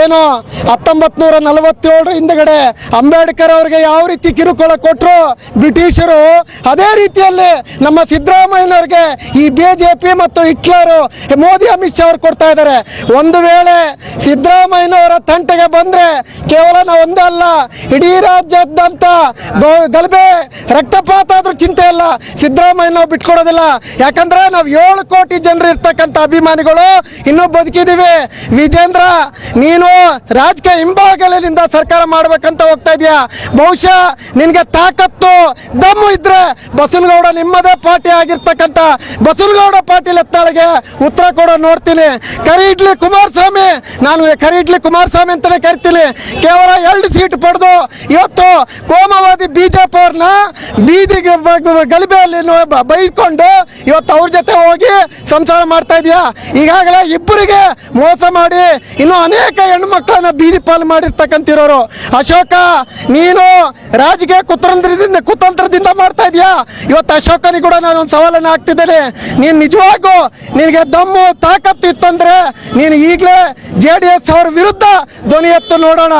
ಏನು ಹತ್ತೊಂಬತ್ ನೂರ ನಲವತ್ತೇಳರ ಹಿಂದಗಡೆ ಅಂಬೇಡ್ಕರ್ ಅವರಿಗೆ ಯಾವ ರೀತಿ ಕಿರುಕುಳ ಕೊಟ್ಟರು ಬ್ರಿಟಿಷರು, ಅದೇ ರೀತಿಯಲ್ಲಿ ನಮ್ಮ ಸಿದ್ದರಾಮಯ್ಯನವ್ರಿಗೆ ಈ ಬಿ ಮತ್ತು ಹಿಟ್ಲರು, ಮೋದಿ, ಅಮಿತ್ ಶಾ ಅವರು ಕೊಡ್ತಾ ಇದ್ದಾರೆ. ಒಂದು ವೇಳೆ ಸಿದ್ದರಾಮಯ್ಯನವರ ತಂಟೆಗೆ ಬಂದ್ರೆ ಕೇವಲ ನಾವು ಒಂದೇ ಅಲ್ಲ, ಇಡೀ ರಾಜ್ಯದಂತ ಗಲಭೆ, ರಕ್ತಪಾತ ಆದ್ರೂ ಚಿಂತೆ ಇಲ್ಲ. ಸಿದ್ದರಾಮಯ್ಯ ನಾವು ಬಿಟ್ಕೊಡೋದಿಲ್ಲ. ಯಾಕಂದ್ರೆ ನಾವು ಏಳು ಕೋಟಿ ಜನರು ಇರ್ತಕ್ಕಂಥ ಅಭಿಮಾನಿಗಳು, ಇನ್ನೂ ಬದುಕಿದೀವಿ ವಿಜೇಂದ್ರ, ನೀನು ರಾಜಕೀಯ ಹಿಂಬಾಗಲಿನಿಂದ ಸರ್ಕಾರ ಮಾಡ್ಬೇಕಂತ ಹೋಗ್ತಾ ಇದೀಯ? ಬಹುಶಃ ನಿನಗೆ ತಾಕತ್ತು, ದಮ್ಮು ಇದ್ರೆ ಬಸವನಗೌಡ ನಿಮ್ಮದೇ ಪಾರ್ಟಿ ಆಗಿರ್ತಕ್ಕಂತ ಬಸವನಗೌಡ ಪಾಟೀಲ್ ಎತ್ತಾಳಿಗೆ ಉತ್ತರ ಕೊಡೋ ನೋಡ್ತೀನಿ. ಕರಿಡ್ಲಿ ಕುಮಾರಸ್ವಾಮಿ, ನಾನು ಕರಿಡ್ಲಿ ಕುಮಾರಸ್ವಾಮಿ ಅಂತಾನೆ ಕರಿತೀನಿ. ಕೇವಲ ಎರಡು ಸೀಟ್ ಪಡೆದು ಇವತ್ತು ಕೋಮವಾದಿ ಬಿಜೆಪಿ ಅವ್ರನ್ನ ಬೀದಿಗೆ ಗಲಭೆಯಲ್ಲಿ ಬೈಕೊಂಡು ಇವತ್ತು ಅವ್ರ ಜೊತೆ ಹೋಗಿ ಸಂಸಾರ ಮಾಡ್ತಾ ಇದ್ಯಾ? ಈಗಾಗಲೇ ಇಬ್ಬರಿಗೆ ಮೋಸ ಮಾಡಿ ಇನ್ನು ಅನೇಕ ಹೆಣ್ಣು ಮಕ್ಕಳನ್ನ ಬೀದಿ ಪಾಲು ಮಾಡಿರ್ತಕ್ಕಂತಿರೋರು ಅಶೋಕ, ನೀನು ರಾಜಕೀಯ ಕುತಂತ್ರದಿಂದ ಕುತಂತ್ರದಿಂದ ಮಾಡ್ತಾ ಇದೀಯಾ? ಇವತ್ತು ಅಶೋಕನಿಗೆ ಕೂಡ ನಾನು ಒಂದು ಸವಾಲನ್ನು ಹಾಕ್ತಿದ್ದೇನೆ. ನೀನು ನಿಜವಾಗೂ ನಿನಗೆ ದಮ್ಮು, ತಾಕತ್ತು ಇತ್ತಂದ್ರೆ ನೀನು ಈಗಲೇ ಜೆ ಡಿ ಎಸ್ ಅವ್ರ ವಿರುದ್ಧ ಧ್ವನಿ ಎತ್ತು ನೋಡೋಣ.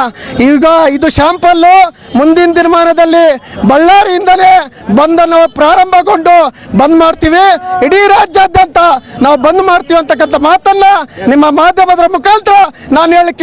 ಈಗ ಇದು ಶಾಂಪಲ್ಲು ಮುಂದಿನ ದಿನಮಾನದಲ್ಲಿ ಬಳ್ಳಾರಿಯಿಂದಲೇ ಬಂದನ್ನು ಪ್ರಾರಂಭಗೊಂಡು ಬಂದ್ ಮಾಡ್ತೀವಿ. ಇಡೀ ರಾಜ್ಯಾದ್ಯಂತ ನಾವು ಬಂದ್ ಮಾಡ್ತೀವಿ ಅಂತಕ್ಕಂಥ ಮಾತನ್ನ ನಿಮ್ಮ ಮಾಧ್ಯಮದ ಮುಖಾಂತರ ನಾನು ಹೇಳಲಿಕ್ಕೆ